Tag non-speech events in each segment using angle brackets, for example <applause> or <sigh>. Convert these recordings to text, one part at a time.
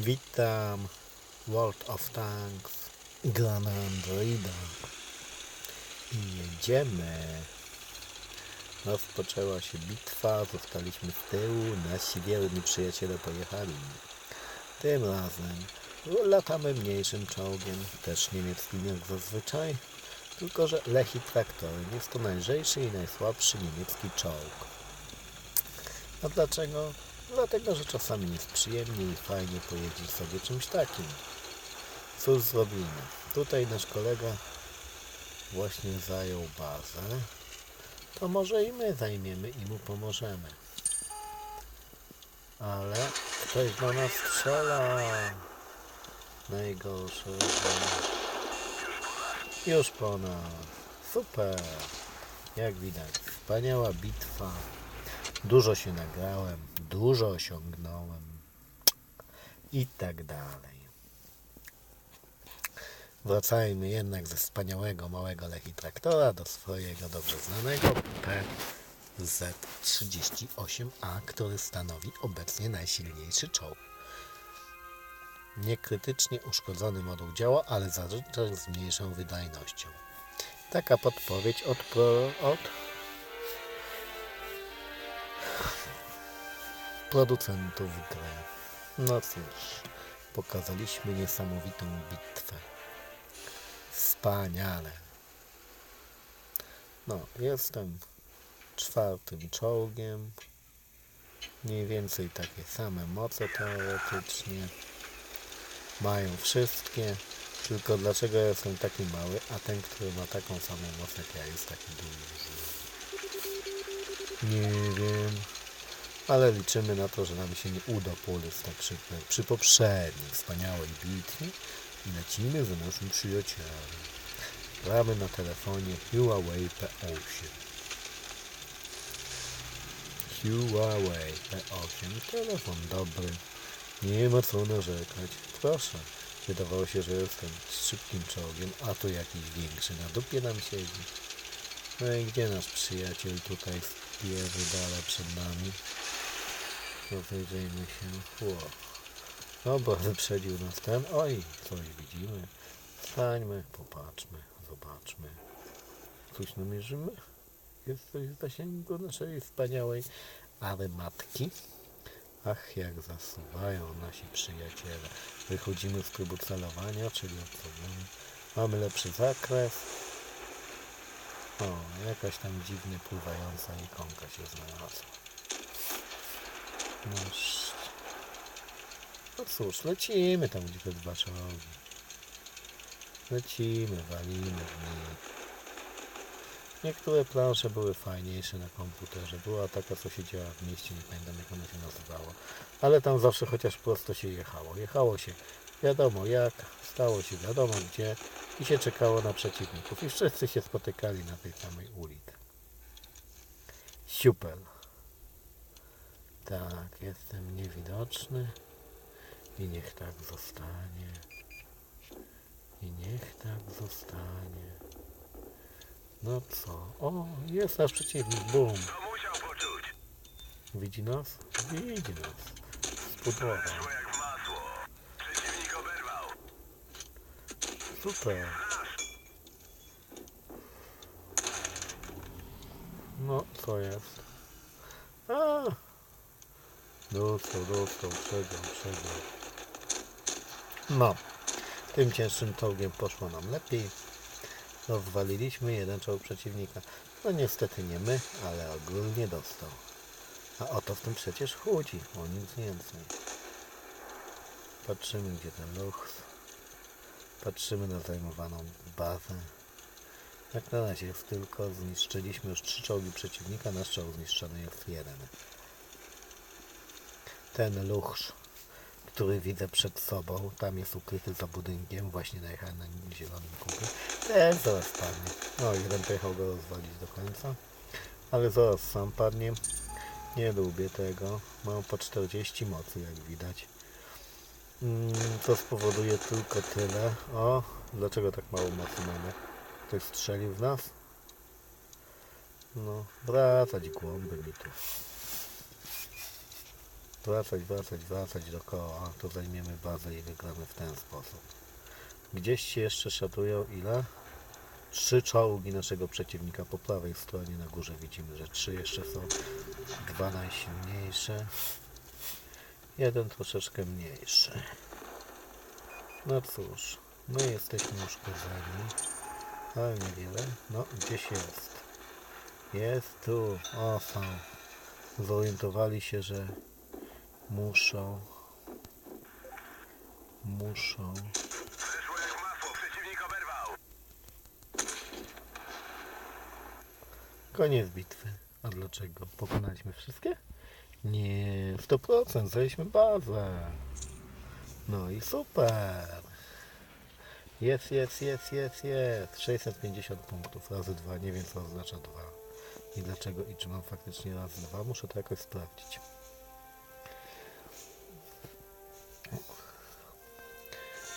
Witam World of Tanks Grana Androida. I jedziemy. Rozpoczęła się bitwa zostaliśmy z tyłu nasi wierni przyjaciele pojechali. Tym razem latamy mniejszym czołgiem też niemieckim jak zazwyczaj tylko że Lechi Traktorem jest to najlżejszy i najsłabszy niemiecki czołg. A dlaczego? Dlatego, że czasami jest przyjemnie i fajnie pojeździć sobie czymś takim. Cóż zrobimy? Tutaj nasz kolega właśnie zajął bazę. To może i my zajmiemy i mu pomożemy. Ale ktoś do nas strzela. Najgorsze. Już po nas. Super. Jak widać, wspaniała bitwa. Dużo się nagrałem, dużo osiągnąłem i tak dalej. Wracajmy jednak ze wspaniałego małego Lechi Traktora do swojego dobrze znanego PZ38A, który stanowi obecnie najsilniejszy czołg. Niekrytycznie uszkodzony moduł działa, ale zazwyczaj z mniejszą wydajnością. Taka podpowiedź od, pro, od producentów gry. No cóż, pokazaliśmy niesamowitą bitwę. Wspaniale. No, jestem czwartym czołgiem. Mniej więcej takie same moce teoretycznie. Mają wszystkie. Tylko dlaczego ja jestem taki mały, a ten, który ma taką samą moc jak ja, jest taki duży? Nie wiem ale liczymy na to, że nam się nie uda polec tak szybko jak przy poprzedniej wspaniałej bitwie i lecimy za naszym przyjacielem. Gramy na telefonie Huawei P8. Huawei P8. Telefon dobry. Nie ma co narzekać. Proszę. Wydawało się, że jestem szybkim czołgiem, a tu jakiś większy na dupie nam siedzi. No i gdzie nasz przyjaciel tutaj spierdala przed nami? Rozejrzyjmy się. Ło. Dobra, <laughs> wyprzedził nas ten. Oj, coś widzimy. Stańmy, popatrzmy, zobaczmy. Coś namierzymy? Jest coś w zasięgu naszej wspaniałej armatki. Ach, jak zasuwają nasi przyjaciele. Wychodzimy z trybu celowania, czyli odsuwamy. Mamy lepszy zakres. O, jakaś tam dziwnie pływająca ikonka się znalazła. Masz. No cóż, lecimy tam, gdzie te dwa czołgi. Lecimy, walimy w nich. Niektóre plansze były fajniejsze na komputerze. Była taka, co się działa w mieście, nie pamiętam jak ona się nazywała. Ale tam zawsze chociaż prosto się jechało. Jechało się wiadomo jak, stało się wiadomo gdzie i się czekało na przeciwników. I wszyscy się spotykali na tej samej ulicy. Super. Tak, jestem niewidoczny i niech tak zostanie. I niech tak zostanie. No co? O, jest nasz przeciwnik, bum. To musiał poczuć. Widzi nas? Widzi nas. Spudłował. Super. No, co jest? Dostał, dostał, przegrał, przegrał. No, tym cięższym czołgiem poszło nam lepiej. Rozwaliliśmy jeden czołg przeciwnika. No niestety nie my, ale ogólnie dostał. A o to w tym przecież chodzi, o nic więcej. Patrzymy gdzie ten luchs. Patrzymy na zajmowaną bazę. Jak na razie jest tylko zniszczyliśmy już trzy czołgi przeciwnika, nasz czołg zniszczony jest jeden. Ten luchsz, który widzę przed sobą, tam jest ukryty za budynkiem, właśnie najechałem na zielonym kubie. Ten zaraz padnie. No, jeden pojechał go rozwalić do końca, ale zaraz sam padnie. Nie lubię tego. Mam po 40 mocy, jak widać. Mm, To spowoduje tylko tyle. O, dlaczego tak mało mocy mamy? Ktoś strzelił w nas? No, wracać głąby mi tu. Wracać, wracać, wracać dookoła, to zajmiemy bazę i wygramy w ten sposób. Gdzieś się jeszcze szatują ile? Trzy czołgi naszego przeciwnika po prawej stronie na górze widzimy, że trzy jeszcze są. Dwa najsilniejsze. Jeden troszeczkę mniejszy. No cóż, my jesteśmy uszkodzeni, ale niewiele. No, gdzieś jest. Jest tu. O, są. Zorientowali się, że muszą. Muszą. Koniec bitwy. A dlaczego? Pokonaliśmy wszystkie? Nie, 100% zajęliśmy bazę. No i super. Jest, jest, jest, jest, jest. 650 punktów razy 2. Nie wiem co oznacza 2. I dlaczego i czy mam faktycznie razy 2. Muszę to jakoś sprawdzić.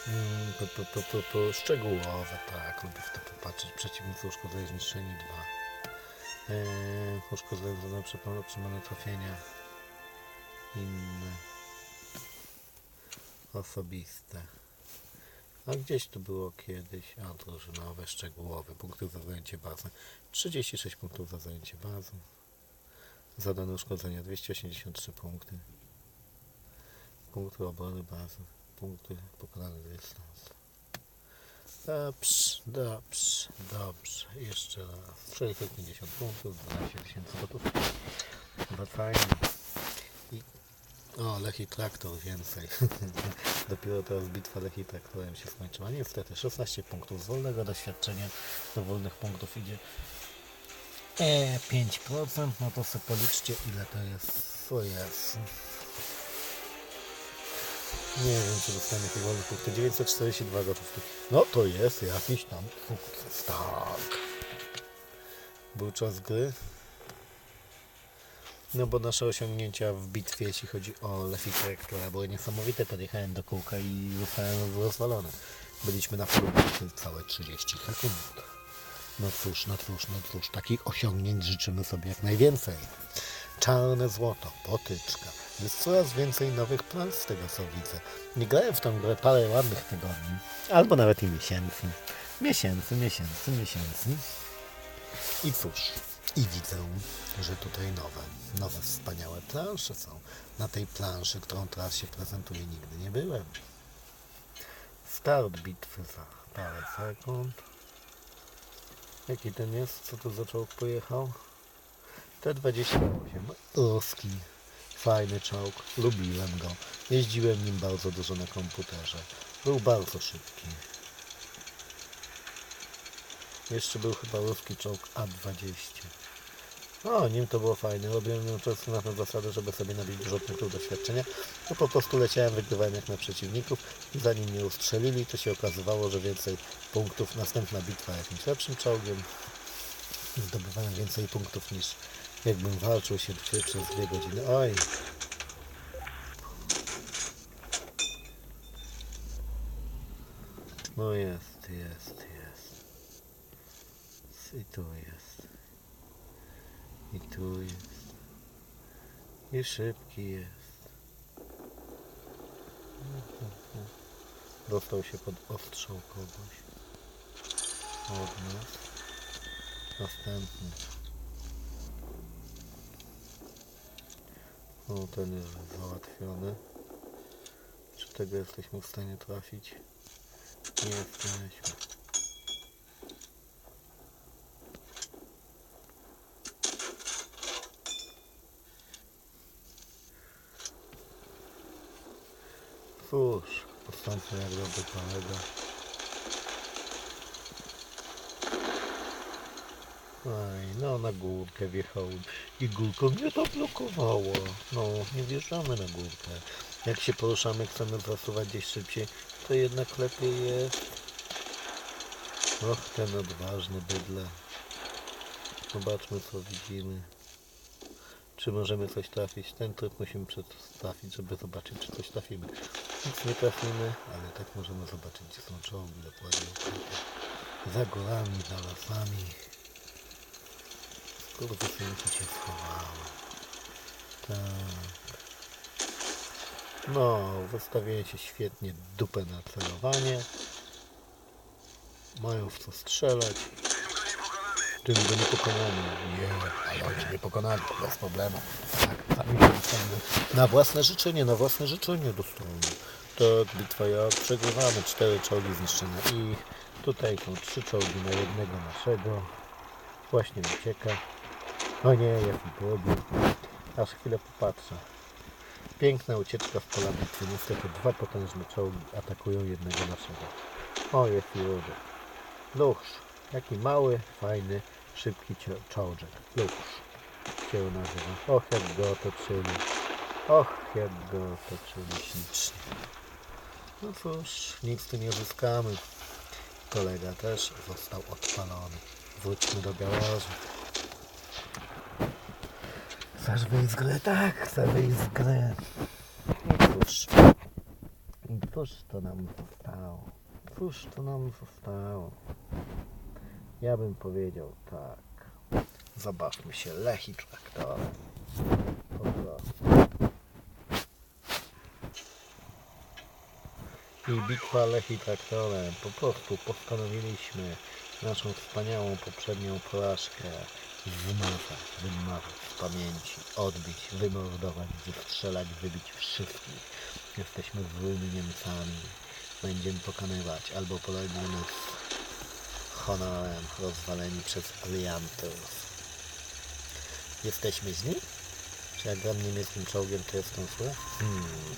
To, to, szczegółowe, tak. Lubię w to popatrzeć. Przeciwnicy uszkodzeni zniszczeni 2. Eee, uszkodzone zadane przypomnę otrzymane trafienia inne. Osobiste. A gdzieś tu było kiedyś. A drużynowe, szczegółowe punkty za zajęcie bazy. 36 punktów za zajęcie bazy. Zadane uszkodzenia 283 punkty. Punkty obrony bazy punkty pokonane dystans Dobrze, dobrze, dobrze. Jeszcze raz. 650 punktów, 12 tysięcy gotów. No fajnie. I... O, Lechi Traktor więcej. <laughs> Dopiero teraz bitwa Lechi Traktorem się skończyła. Niestety, 16 punktów z wolnego doświadczenia do wolnych punktów idzie e, 5%. No to sobie policzcie ile to jest. O jest. Nie wiem, czy dostanie wolnych punktów. 942 gotówki. No to jest jakiś tam sukces. Tak. Był czas gry. No bo nasze osiągnięcia w bitwie, jeśli chodzi o Lefikę, były niesamowite, podjechałem do kółka i zostałem rozwalony. Byliśmy na polu bitwy całe 30 sekund. No cóż, no cóż, no cóż, takich osiągnięć życzymy sobie jak najwięcej. Czarne złoto, potyczka. Jest coraz więcej nowych plan z tego co widzę. Nie grałem w tą grę parę ładnych tygodni, albo nawet i miesięcy. Miesięcy, miesięcy, miesięcy. I cóż, i widzę, że tutaj nowe, nowe wspaniałe plansze są. Na tej planszy, którą teraz się prezentuje, nigdy nie byłem. Start bitwy za parę sekund. Jaki ten jest? Co tu za czołg pojechał? T28. Ruski. Fajny czołg. Lubiłem go. Jeździłem nim bardzo dużo na komputerze. Był bardzo szybki. Jeszcze był chyba ruski czołg A20. No, nim to było fajne. Robiłem nim często na tę zasadę, żeby sobie nabić dużo punktów doświadczenia. To po prostu leciałem, wygrywałem jak na przeciwników i zanim mnie ustrzelili, to się okazywało, że więcej punktów. Następna bitwa jakimś lepszym czołgiem. Zdobywałem więcej punktów niż jakbym walczył się dzisiaj przez dwie godziny. Oj. No jest, jest, jest. I tu jest. I tu jest. I szybki jest. Dostał się pod ostrzał kogoś. Od nas. Następny. O, ten jest załatwiony. Czy tego jesteśmy w stanie trafić? Nie jesteśmy. Cóż, postąpmy jak dobry kolega. Aj, no na górkę wjechałem i górką mnie to blokowało. No, nie wjeżdżamy na górkę. Jak się poruszamy, chcemy zasuwać gdzieś szybciej, to jednak lepiej jest. Och, ten odważny bydle. Zobaczmy co widzimy. Czy możemy coś trafić? Ten tryb musimy przedstawić, żeby zobaczyć, czy coś trafimy. Nic nie trafimy, ale tak możemy zobaczyć, gdzie są czołgi dokładnie ukryte. Za górami, za lasami. Skurwysynki się schowały. Tak. No, wystawiacie świetnie dupę na celowanie. Mają w co strzelać. Tym go nie pokonamy. Nie ale oni nie pokonali, bez problemu. Tak, dostaniemy. Na własne życzenie, na własne życzenie dostaną. Tak, bitwa jak przegrywamy. Cztery czołgi zniszczone i tutaj są trzy czołgi na jednego naszego. Właśnie ucieka. O nie, jaki pobił. Aż chwilę popatrzę. Piękna ucieczka w pola bitwy. Niestety dwa potężne czołgi atakują jednego naszego. O, jest i rudy. Luchsz. Jaki mały, fajny, szybki czołżek. Luchsz się nazywa. Och, jak go otoczyli. Och, jak go otoczyli ślicznie. No cóż, nic tu nie zyskamy. Kolega też został odpalony. Wróćmy do garażu. Chcesz wyjść z gry? Tak, chcę wyjść z gry. I cóż. Cóż to nam zostało? Cóż to nam zostało? Ja bym powiedział tak. Zobaczmy się Lechi traktorem. Po prostu. I bitwa Lechi traktorem. Po prostu postanowiliśmy naszą wspaniałą poprzednią porażkę wymazać, wymazać z pamięci, odbić, wymordować, wystrzelać, wybić wszystkich. Jesteśmy złymi Niemcami. Będziemy pokonywać albo polegniemy z honorem rozwaleni przez bryantów. Jesteśmy źli? Czy jak gram niemieckim czołgiem, to jestem zły? Hmm.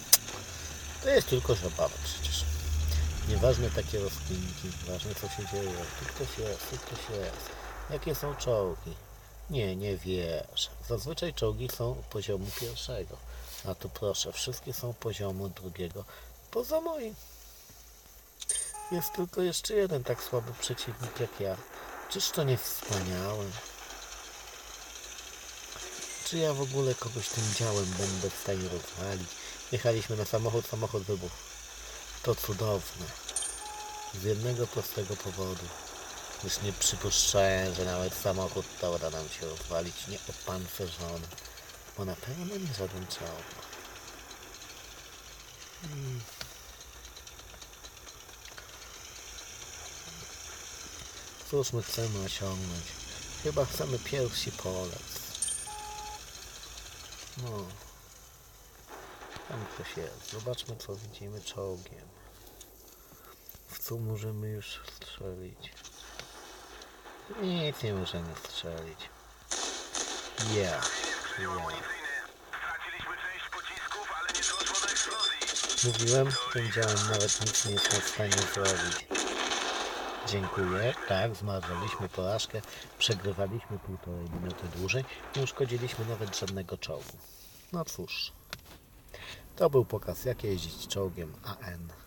To jest tylko zabawa przecież. Nieważne takie rozkminki, ważne co się dzieje. Tu ktoś jest, tu ktoś jest. Jakie są czołgi? Nie, nie wiesz. Zazwyczaj czołgi są poziomu pierwszego. A tu proszę, wszystkie są poziomu drugiego. Poza moim. Jest tylko jeszcze jeden tak słaby przeciwnik jak ja. Czyż to nie wspaniałe? Czy ja w ogóle kogoś tym działem będę w stanie rozwalić? Jechaliśmy na samochód, samochód wybuchł. To cudowne. Z jednego prostego powodu. Już nie przypuszczałem, że nawet samochód to uda nam się rozwalić, nie opancerzony. Bo na pewno nie żaden czołg. Hmm. Cóż my chcemy osiągnąć? Chyba chcemy pierwsi polec. No. Tam ktoś jest. Zobaczmy co widzimy czołgiem. W co możemy już strzelić? Nic nie możemy strzelić. Ja. Eksplozji. Mówiłem, tym działem nawet nic nie jestem w stanie zrobić. Dziękuję. Tak, zmarzyliśmy porażkę. Przegrywaliśmy półtorej minuty dłużej. Nie uszkodziliśmy nawet żadnego czołgu. No cóż. To był pokaz, jak jeździć czołgiem AN.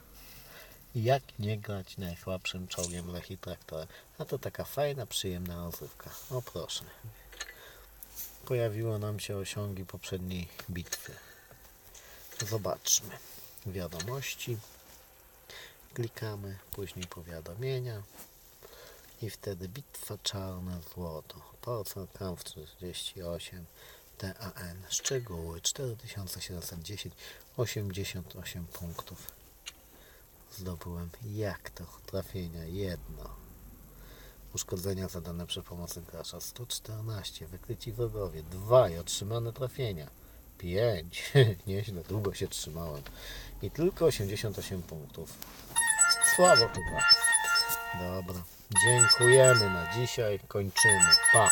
Jak nie grać najsłabszym czołgiem Lechi Traktora. A to taka fajna, przyjemna rozrywka. O proszę. Pojawiło nam się osiągi poprzedniej bitwy. Zobaczmy. Wiadomości. Klikamy, później powiadomienia. I wtedy bitwa czarne złoto. Porcel Kampf 48 TAN. Szczegóły 4710 88 punktów. Zdobyłem jak to? Trafienia jedno. Uszkodzenia zadane przy pomocy gracza 114. Wykryci wrogowie 2 i otrzymane trafienia 5. <laughs> Nieźle, długo się trzymałem. I tylko 88 punktów. Słabo chyba. Dobra. Dziękujemy na dzisiaj. Kończymy. Pa.